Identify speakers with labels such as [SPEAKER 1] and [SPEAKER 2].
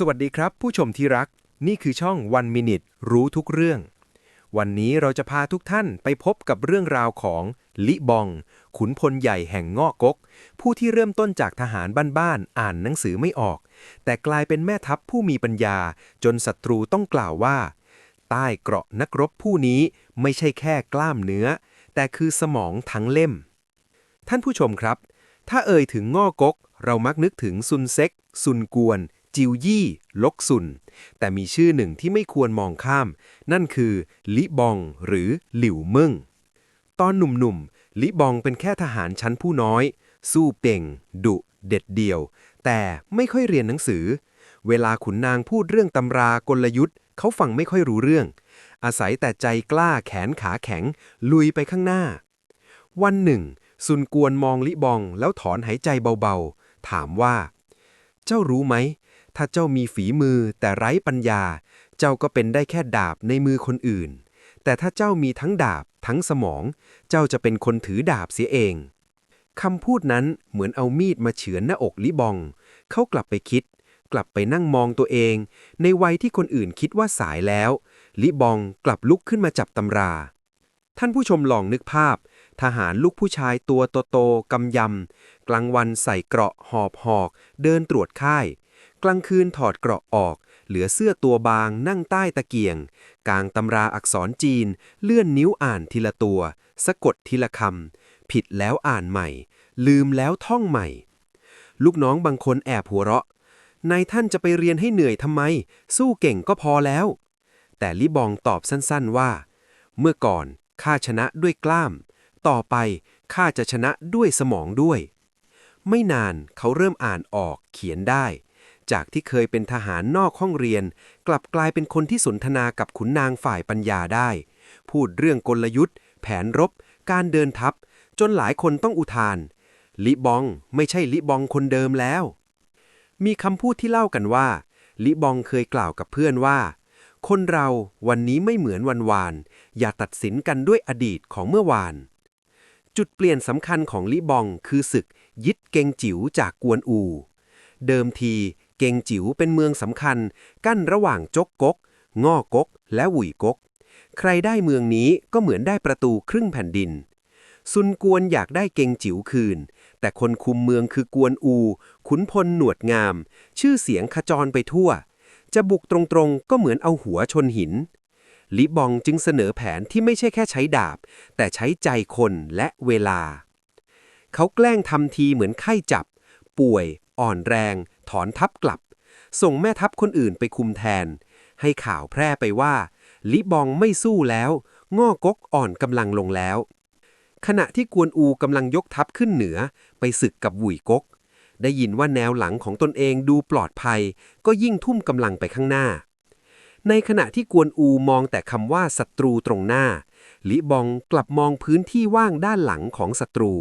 [SPEAKER 1] สวัสดีครับ ผู้ชมที่รัก นี่คือช่อง One Minute รู้ทุกเรื่อง วันนี้เราจะพาทุกท่านไปพบกับเรื่องราวของลิบอง ขุนพลใหญ่แห่งงอกก ผู้ที่เริ่มต้นจากทหารบ้านๆอ่านหนังสือไม่ออก แต่กลายเป็นแม่ทัพผู้มีปัญญา จนศัตรูต้องกล่าวว่า ใต้เกราะนักรบผู้นี้ไม่ใช่แค่กล้ามเนื้อ แต่คือสมองทั้งเล่ม ท่านผู้ชมครับ ถ้าเอ่ยถึงงอกก เรามักนึกถึงซุนเซ็กซุนกวน จิวยี่ ลกซุน แต่มีชื่อหนึ่งที่ไม่ควรมองข้าม นั่นคือ ลิบองหรือหลิวเมึงตอนหนุ่มๆ ลิบองเป็นแค่ทหารชั้นผู้น้อย สู้เป่ง ดุ เด็ดเดี่ยว แต่ไม่ค่อยเรียนหนังสือ เวลาขุนนางพูดเรื่องตำรากลยุทธ์เขาฟังไม่ค่อยรู้เรื่อง อาศัยแต่ใจกล้าแขนขาแข็ง ลุยไปข้างหน้า วันหนึ่ง ซุนกวนมองลิบองแล้วถอนหายใจเบาๆ ถามว่า เจ้ารู้ไหม ถ้าเจ้ามีฝีมือแต่ไร้ปัญญา เจ้าก็เป็นได้แค่ดาบในมือคนอื่น แต่ถ้าเจ้ามีทั้งดาบทั้งสมอง เจ้าจะเป็นคนถือดาบเสียเองคำพูดนั้นเหมือนเอามีดมาเฉือนหน้าอกลิบอง เขากลับไปคิด กลับไปนั่งมองตัวเอง ในวัยที่คนอื่นคิดว่าสายแล้ว ลิบองกลับลุกขึ้นมาจับตำรา ท่านผู้ชมลองนึกภาพ ทหารลูกผู้ชายตัวโตๆกำยำ กลางวันใส่เกราะหอบหอก เดินตรวจค่าย กลางคืนถอดเกราะออก เหลือเสื้อตัวบางนั่งใต้ตะเกียง กลางตำราอักษรจีน เลื่อนนิ้วอ่านทีละตัว สะกดทีละคำ ผิดแล้วอ่านใหม่ ลืมแล้วท่องใหม่ ลูกน้องบางคนแอบหัวเราะนายท่านจะไปเรียนให้เหนื่อยทำไม สู้เก่งก็พอแล้ว แต่ลิบองตอบสั้นๆว่า เมื่อก่อนข้าชนะด้วยกล้าม ต่อไปข้าจะชนะด้วยสมองด้วย ไม่นานเขาเริ่มอ่านออกเขียนได้ จากที่เคยเป็นทหารนอกห้องเรียน กลับกลายเป็นคนที่สนทนากับขุนนางฝ่ายปัญญาได้ พูดเรื่องกลยุทธ์ แผนรบ การเดินทัพ จนหลายคนต้องอุทาน ลิบองไม่ใช่ลิบองคนเดิมแล้ว มีคำพูดที่เล่ากันว่า ลิบองเคยกล่าวกับเพื่อนว่า คนเราวันนี้ไม่เหมือนวันวาน อย่าตัดสินกันด้วยอดีตของเมื่อวาน จุดเปลี่ยนสำคัญของลิบองคือศึกยึดเกงจิ๋วจากกวนอู เดิมที เกงจิ๋วเป็นเมืองสำคัญ กั้นระหว่างจกกกง่อกก และหวุยกก ใครได้เมืองนี้ก็เหมือนได้ประตูครึ่งแผ่นดิน ซุนกวนอยากได้เกงจิ๋วคืน แต่คนคุมเมืองคือกวนอู ขุนพลหนวดงาม ชื่อเสียงขจรไปทั่ว จะบุกตรงๆ ก็เหมือนเอาหัวชนหินลิบองจึงเสนอแผนที่ไม่ใช่แค่ใช้ดาบ แต่ใช้ใจคนและเวลา เขาแกล้งทำทีเหมือนไข้จับ ป่วย อ่อนแรง ถอนทัพกลับ ส่งแม่ทัพคนอื่นไปคุมแทน ให้ข่าวแพร่ไปว่า ลิบองไม่สู้แล้ว ง่อกกอ่อนกำลังลงแล้ว ขณะที่กวนอูกำลังยกทัพขึ้นเหนือ ไปศึกกับหวุยกก ได้ยินว่าแนวหลังของตนเองดูปลอดภัย ก็ยิ่งทุ่มกำลังไปข้างหน้า ในขณะที่กวนอูมองแต่คำว่าศัตรูตรงหน้าลิบองกลับมองพื้นที่ว่างด้านหลังของศัตรู